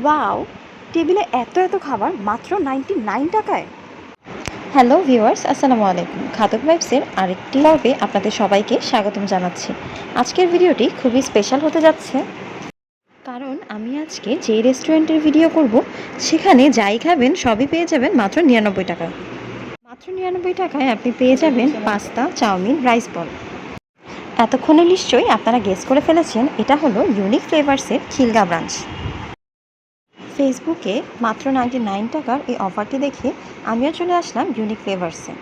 Wow, টেবিলে এত এত খাবার, মাত্র নাইনটি নাইন টাকায়। হ্যালো ভিউয়ার্স, আসসালামু আলাইকুম। খাদক ভাইবসের আরেকটি পর্বে আপনাদের সবাইকে স্বাগতম জানাচ্ছি। আজকের ভিডিওটি খুবই স্পেশাল হতে যাচ্ছে। কারণ আমি আজকে যে রেস্টুরেন্টের ভিডিও করব, সেখানে যাই খাবেন, সবই পেয়ে যাবেন মাত্র নিরানব্বই টাকায় মাত্র নিরানব্বই টাকায় আপনি পেয়ে যাবেন পাস্তা, চাউমিন রাইস বল এতক্ষণে নিশ্চয়ই আপনারা গেস করে ফেলেছেন, এটা হলো ইউনিক ফ্লেভার্সের খিলগা ব্রাঞ্চ ফেসবুকে মাত্র নাইনটি নাইন টাকার এই অফারটি দেখে আমিও চলে আসলাম ইউনিক ফ্লেভার্সে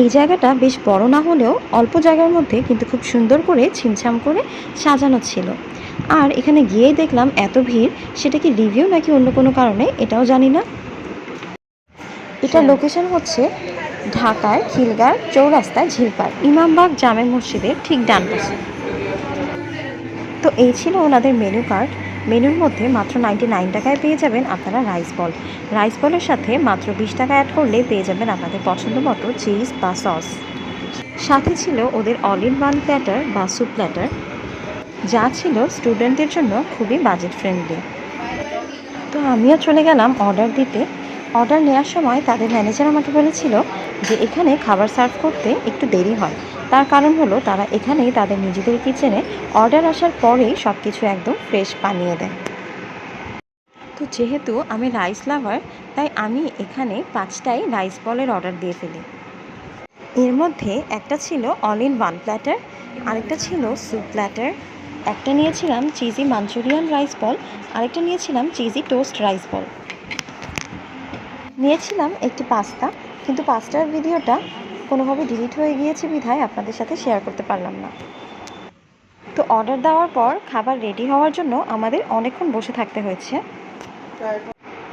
এই জায়গাটা বেশ বড় না হলেও অল্প জায়গার মধ্যে কিন্তু খুব সুন্দর করে ছিমছাম করে সাজানো ছিল। আর এখানে গিয়েই দেখলাম এত ভিড় সেটা কি রিভিউ নাকি অন্য কোনো কারণে এটাও জানি না। এটা লোকেশন হচ্ছে ঢাকার খিলগার চৌরাস্তায় ঝিলপাড় ইমামবাগ জামে মসজিদের ঠিক ডান পাশে। তো এই ছিল ওনাদের মেনু কার্ড মেনুর মধ্যে মাত্র নাইনটি নাইন টাকায় পেয়ে যাবেন আপনারা রাইস বল রাইস বলের সাথে মাত্র বিশ টাকা অ্যাড করলে পেয়ে যাবেন আপনাদের পছন্দ মতো চিজ বা সস সাথে ছিল ওদের অল ইন ওয়ান প্ল্যাটার বা স্যুপ প্ল্যাটার যা ছিল স্টুডেন্টদের জন্য খুবই বাজেট ফ্রেন্ডলি তো আমিও চলে গেলাম অর্ডার দিতে। অর্ডার নেওয়ার সময় তাদের ম্যানেজার আমাকে বলেছিল যে এখানে খাবার সার্ভ করতে একটু দেরি হয়। তার কারণ হলো তারা এখানেই তাদের নিজেদের কিচেনে অর্ডার আসার পরেই সব কিছু একদম ফ্রেশ বানিয়ে দেয়। তো যেহেতু আমি রাইস লাভার তাই আমি এখানে পাঁচটাই রাইস বলের অর্ডার দিয়ে ফেলি। এর মধ্যে একটা ছিল অল ইন ওয়ান প্ল্যাটার আরেকটা ছিল স্যুপ প্ল্যাটার একটা নিয়েছিলাম চিজি মাঞ্চুরিয়ান রাইস বল আরেকটা নিয়েছিলাম চিজি টোস্ট রাইস বল নিয়েছিলাম একটি পাস্তা কিন্তু পাস্তার ভিডিওটা কোনোভাবে ডিলিট হয়ে গিয়েছে বিধায় আপনাদের সাথে শেয়ার করতে পারলাম না। তো অর্ডার দেওয়ার পর খাবার রেডি হওয়ার জন্য আমাদের অনেকক্ষণ বসে থাকতে হয়েছে।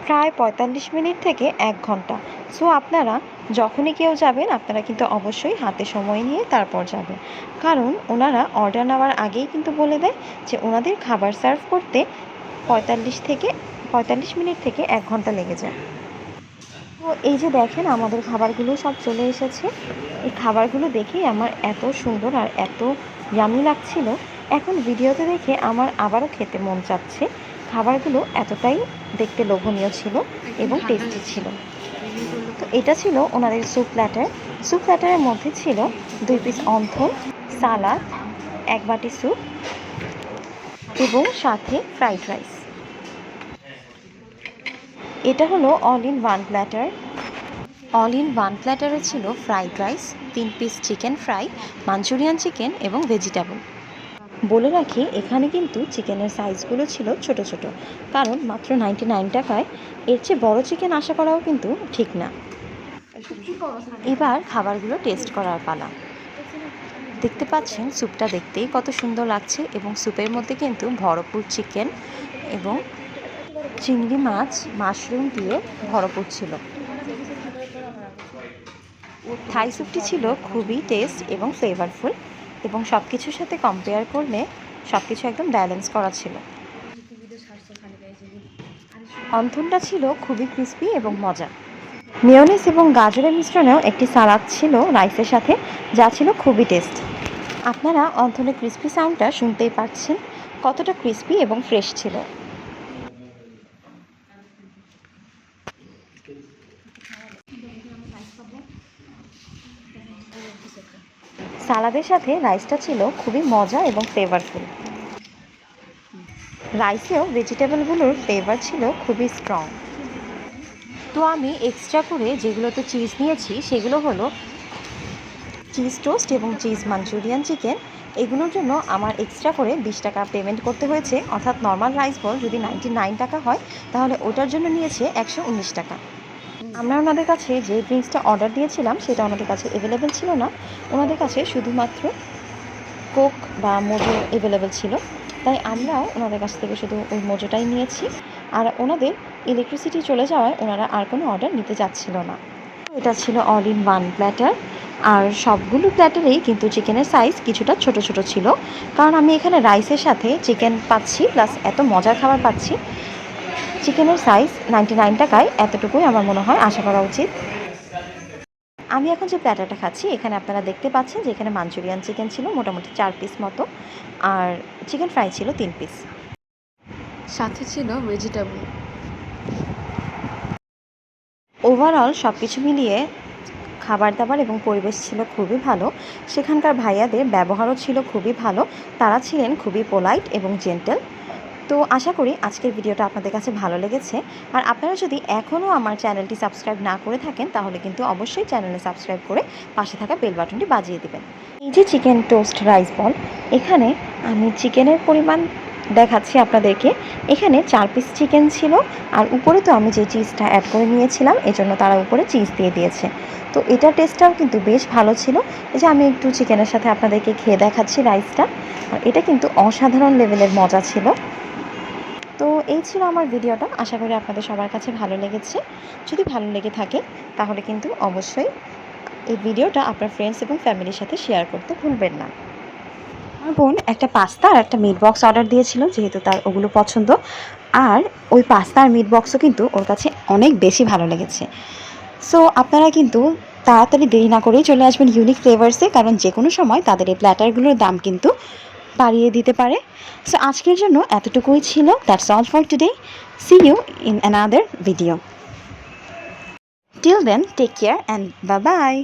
প্রায় পঁয়তাল্লিশ মিনিট থেকে এক ঘণ্টা। সো আপনারা যখনই কেউ যাবেন, আপনারা কিন্তু অবশ্যই হাতে সময় নিয়ে তারপর যাবেন। কারণ ওনারা অর্ডার নেওয়ার আগেই কিন্তু বলে দেয় যে ওনাদের খাবার সার্ভ করতে পঁয়তাল্লিশ থেকে পঁয়তাল্লিশ মিনিট থেকে এক ঘণ্টা লেগে যায়। তো এই যে দেখেন আমাদের খাবারগুলো সব চলে এসেছে। এই খাবারগুলো দেখেই আমার এত সুন্দর আর এত ইয়ামি লাগছিল। এখন ভিডিওতে দেখে আমার আবারও খেতে মন চাচ্ছে। খাবারগুলো এতটাই দেখতে লোভনীয় ছিল এবং টেস্টি ছিল। তো এটা ছিল ওনাদের স্যুপ প্ল্যাটার স্যুপ প্ল্যাটারের মধ্যে ছিল দুই পিস অন্থন সালাদ এক বাটি স্যুপ এবং সাথে ফ্রাইড রাইস এটা হলো all in one platter all in one প্ল্যাটারে ছিল ফ্রাইড রাইস তিন piece chicken fry Manchurian chicken এবং ভেজিটেবল বলে রাখি এখানে কিন্তু চিকেনের সাইজগুলো ছিল ছোট ছোট কারণ মাত্র নাইনটি নাইন টাকায়। এর চেয়ে বড় চিকেন আশা করাও কিন্তু ঠিক না। এবার খাবারগুলো টেস্ট করার পালা। দেখতে পাচ্ছেন স্যুপটা দেখতেই কত সুন্দর লাগছে এবং স্যুপের মধ্যে কিন্তু ভরপুর চিকেন এবং চিংড়ি মাছ, মাশরুম দিয়ে ভরপুর ছিল। থাই স্যুপটি ছিল খুবই টেস্ট এবং ফ্লেভারফুল এবং সব কিছুর সাথে কম্পেয়ার করলে সব কিছু একদম ব্যালেন্স করা ছিল। অন্থনটা ছিল খুবই ক্রিস্পি এবং মজা। মেয়নিস এবং গাজরের মিশ্রণেও একটি সালাদ ছিল রাইসের সাথে, যা ছিল খুবই টেস্ট আপনারা অন্থনের ক্রিস্পি সাউন্ডটা শুনতেই পাচ্ছেন কতটা ক্রিস্পি এবং ফ্রেশ ছিল। সালাদের সাথে রাইসটা ছিল খুবই মজা এবং ফ্লেভারফুল রাইসেও ভেজিটেবলগুলোর ফ্লেভার ছিল খুবই স্ট্রং তো আমি এক্সট্রা করে যেগুলোতে চিজ নিয়েছি, সেগুলো হলো চিজ টোস্ট এবং চিজ মাঞ্চুরিয়ান চিকেন এগুলোর জন্য আমার এক্সট্রা করে বিশ টাকা পেমেন্ট করতে হয়েছে। অর্থাৎ নর্মাল রাইস বল যদি নাইনটি নাইন টাকা হয়, তাহলে ওটার জন্য নিয়েছে একশো উনিশ টাকা। আমরা ওনাদের কাছে যে ড্রিঙ্কসটা অর্ডার দিয়েছিলাম, সেটা ওনাদের কাছে অ্যাভেলেবেল ছিল না। ওনাদের কাছে শুধুমাত্র কোক বা মোজো অ্যাভেলেবেল ছিল। তাই আমরাও ওনাদের কাছ থেকে শুধু ওই মোজোটাই নিয়েছি। আর ওনাদের ইলেকট্রিসিটি চলে যাওয়ায় ওনারা আর কোনো অর্ডার নিতে যাচ্ছিল না। এটা ছিল অল ইন ওয়ান প্ল্যাটার আর সবগুলো প্ল্যাটারেই কিন্তু চিকেনের সাইজ কিছুটা ছোট ছোট ছিল। কারণ আমি এখানে রাইসের সাথে চিকেন পাচ্ছি প্লাস এত মজার খাবার পাচ্ছি। চিকেনের সাইজ নাইনটি নাইন টাকায় এতটুকুই আমার মনে হয় আশা করা উচিত। আমি এখন যে প্যাটাটা খাচ্ছি এখানে আপনারা দেখতে পাচ্ছেন যে এখানে মাঞ্চুরিয়ান চিকেন ছিল মোটামুটি চার পিস মতো আর চিকেন ফ্রাই ছিল তিন পিস সাথে ছিল ভেজিটেবল ওভারঅল সব কিছু মিলিয়ে খাবার দাবার এবং পরিবেশ ছিল খুবই ভালো। সেখানকার ভাইয়াদের ব্যবহারও ছিল খুবই ভালো। তারা ছিলেন খুবই পোলাইট এবং জেন্টেল তো আশা করি আজকের ভিডিওটা আপনাদের কাছে ভালো লেগেছে। আর আপনারা যদি এখনও আমার চ্যানেলটি সাবস্ক্রাইব না করে থাকেন, তাহলে কিন্তু অবশ্যই চ্যানেলে সাবস্ক্রাইব করে পাশে থাকা বেল বাটনটি বাজিয়ে দেবেন। এই যে চিকেন টোস্ট রাইস বল, এখানে আমি চিকেনের পরিমাণ দেখাচ্ছি আপনাদেরকে। এখানে চার পিস চিকেন ছিল, আর উপরে তো আমি যে চিজটা অ্যাড করে নিয়েছিলাম, এজন্য তারা উপরে চিজ দিয়ে দিয়েছে। তো এটার টেস্টটাও কিন্তু বেশ ভালো ছিল। এই যে আমি একটু চিকেনের সাথে আপনাদেরকে খেয়ে দেখাচ্ছি রাইসটা, আর এটা কিন্তু অসাধারণ লেভেলের মজা ছিল। এই ছিল আমার ভিডিওটা। আশা করি আপনাদের সবার কাছে ভালো লেগেছে। যদি ভালো লেগে থাকে, তাহলে কিন্তু অবশ্যই এই ভিডিওটা আপনার ফ্রেন্ডস এবং ফ্যামিলির সাথে শেয়ার করতে ভুলবেন না। আমার বোন একটা পাস্তা আর একটা মিট বক্স অর্ডার দিয়েছিল, যেহেতু তার ওগুলো পছন্দ। আর ওই পাস্তা আর মিট বক্সও কিন্তু ওর কাছে অনেক বেশি ভালো লেগেছে। সো আপনারা কিন্তু তাড়াতাড়ি দেরি না করেই চলে আসবেন ইউনিক ফ্লেভার্সে কারণ যে কোনো সময় তাদের এই প্ল্যাটারগুলোর দাম কিন্তু বাড়িয়ে দিতে পারে। সো আজকের জন্য এতটুকুই ছিল। That's all for today see you in another video till then take care and বা বাই